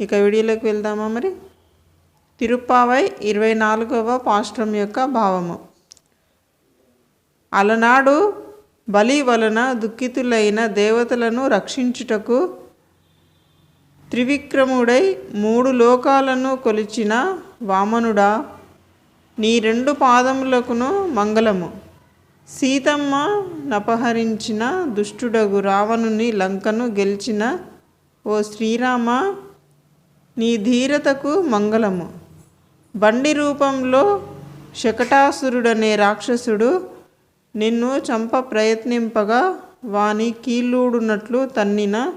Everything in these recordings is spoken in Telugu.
ఇక వీడియోలోకి వెళ్దామా మరి? తిరుప్పావై ఇరవై నాలుగవ పాశ్రం యొక్క భావము. అలనాడు బలి వలన దుఃఖితులైన దేవతలను రక్షించుటకు త్రివిక్రముడై మూడు లోకాలను కొలిచిన వామనుడా నీ రెండు పాదములకును మంగళము. సీతమ్మ నపహరించిన దుష్టుడగు రావణుని లంకను గెలిచిన ఓ శ్రీరామ నీ ధీరతకు మంగళము. బండి రూపంలో శకటాసురుడనే రాక్షసుడు నిన్ను చంప ప్రయత్నింపగా వాని కీళ్ళూడునట్లు తన్నిన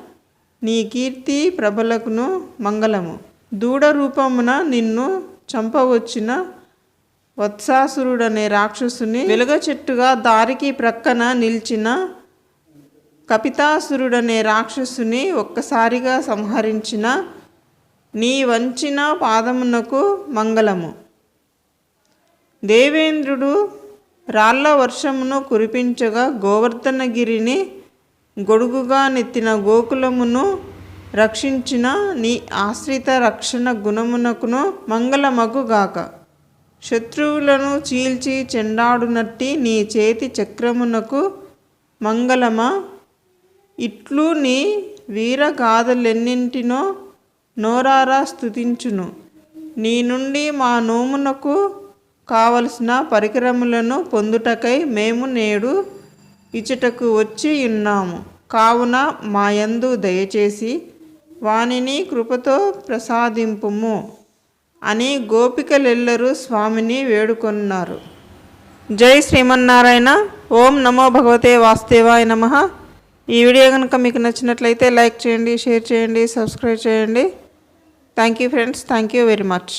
నీ కీర్తి ప్రభలకును మంగళము. దూడ రూపమున నిన్ను చంపవచ్చిన వత్సాసురుడనే రాక్షసుని వెలుగ చెట్టుగా దారికి ప్రక్కన నిలిచిన కపితాసురుడనే రాక్షసుని ఒక్కసారిగా సంహరించిన నీ వంచిన పాదమునకు మంగళము. దేవేంద్రుడు రాళ్ళ వర్షమును కురిపించగా గోవర్ధనగిరిని గొడుగుగా నెత్తిన గోకులమును రక్షించిన నీ ఆశ్రిత రక్షణ గుణమునకును మంగళమగుగాక శత్రువులను చీల్చి చెండాడునట్టి నీ చేతి చక్రమునకు మంగళమా? ఇట్లు నీ వీరగాథలెన్నింటినో నోరారా స్థుతించును నీ నుండి మా నోమునకు కావలసిన పరికరములను పొందుటకై మేము నేడు ఇచ్చటకు వచ్చి ఉన్నాము. కావున మాయందు దయచేసి వానిని కృపతో ప్రసాదింపుము అని గోపికలెల్లరూ స్వామిని వేడుకొన్నారు. జై శ్రీమన్నారాయణ. ఓం నమో భగవతే వాసుదేవాయ నమ. ఈ వీడియో కనుక మీకు నచ్చినట్లయితే లైక్ చేయండి షేర్ చేయండి సబ్స్క్రైబ్ చేయండి. Thank you friends thank you very much